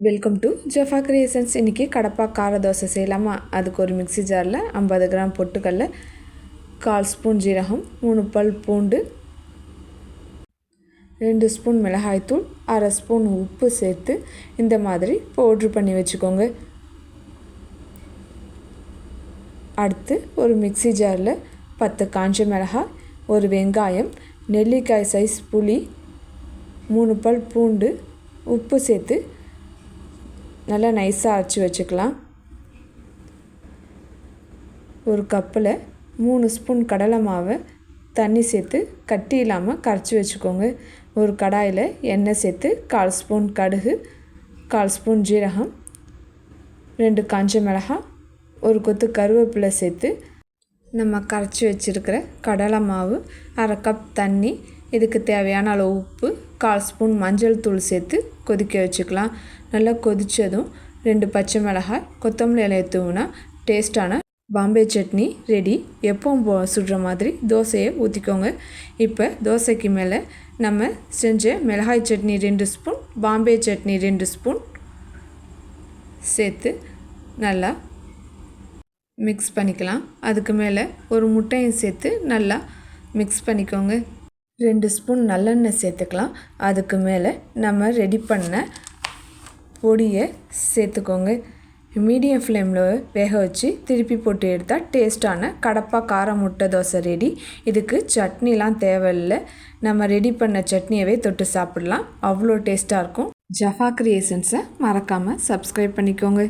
Welcome to Jaffa creations இன்றைக்கி கடப்பா கார தோசை செய்யலாமா? அதுக்கு ஒரு மிக்ஸி ஜாரில் ஐம்பது கிராம் பொட்டுக்கல்ல கால் ஸ்பூன் ஜீரகம் மூணு பல் பூண்டு ரெண்டு ஸ்பூன் மிளகாய்த்தூள் அரை ஸ்பூன் உப்பு சேர்த்து இந்த மாதிரி பவுட்ரு பண்ணி வச்சுக்கோங்க. அடுத்து ஒரு மிக்சி ஜாரில் பத்து காஞ்ச மிளகாய் ஒரு வெங்காயம் நெல்லிக்காய் சைஸ் புளி மூணு பல் பூண்டு உப்பு சேர்த்து நல்லா நைஸாக அரைச்சி வச்சுக்கலாம். ஒரு கப்பில் மூணு ஸ்பூன் கடலை மாவை தண்ணி சேர்த்து கட்டி இல்லாமல் கரைச்சி வச்சுக்கோங்க. ஒரு கடாயில் எண்ணெய் சேர்த்து கால் ஸ்பூன் கடுகு கால் ஸ்பூன் ஜீரகம் ரெண்டு காஞ்ச மிளகாய் ஒரு கொத்து கருவேப்பிலை சேர்த்து நம்ம கரைச்சி வச்சுருக்கிற கடலை மாவு அரை கப் தண்ணி இதுக்கு தேவையான அளவு உப்பு கால் ஸ்பூன் மஞ்சள் தூள் சேர்த்து கொதிக்க வச்சுக்கலாம். நல்லா கொதித்ததும் ரெண்டு பச்சை மிளகாய் கொத்தமல்லி இலையை தூவினா டேஸ்ட்டான பாம்பே சட்னி ரெடி எப்பவும் போ சுடுற மாதிரி தோசையை ஊற்றிக்கோங்க இப்போ தோசைக்கு மேலே நம்ம செஞ்ச மிளகாய் சட்னி ரெண்டு ஸ்பூன் பாம்பே சட்னி ரெண்டு ஸ்பூன் சேர்த்து நல்லா மிக்ஸ் பண்ணிக்கலாம். அதுக்கு மேலே ஒரு முட்டையும் சேர்த்து நல்லா மிக்ஸ் பண்ணிக்கோங்க. ரெண்டு ஸ்பூன் நல்லெண்ணெய் சேர்த்துக்கலாம். அதுக்கு மேலே நம்ம ரெடி பண்ண பொடியை சேர்த்துக்கோங்க. மீடியம் ஃப்ளேமில் வேக வச்சு திருப்பி போட்டு எடுத்தால் டேஸ்ட்டான கடப்பா கார முட்டை தோசை ரெடி. இதுக்கு சட்னிலாம் தேவையில்லை. நம்ம ரெடி பண்ண சட்னியவே தொட்டு சாப்பிடலாம். அவ்வளோ டேஸ்ட்டாக இருக்கும். ஜஃபா கிரியேஷன்ஸை மறக்காமல் சப்ஸ்கிரைப் பண்ணிக்கோங்க.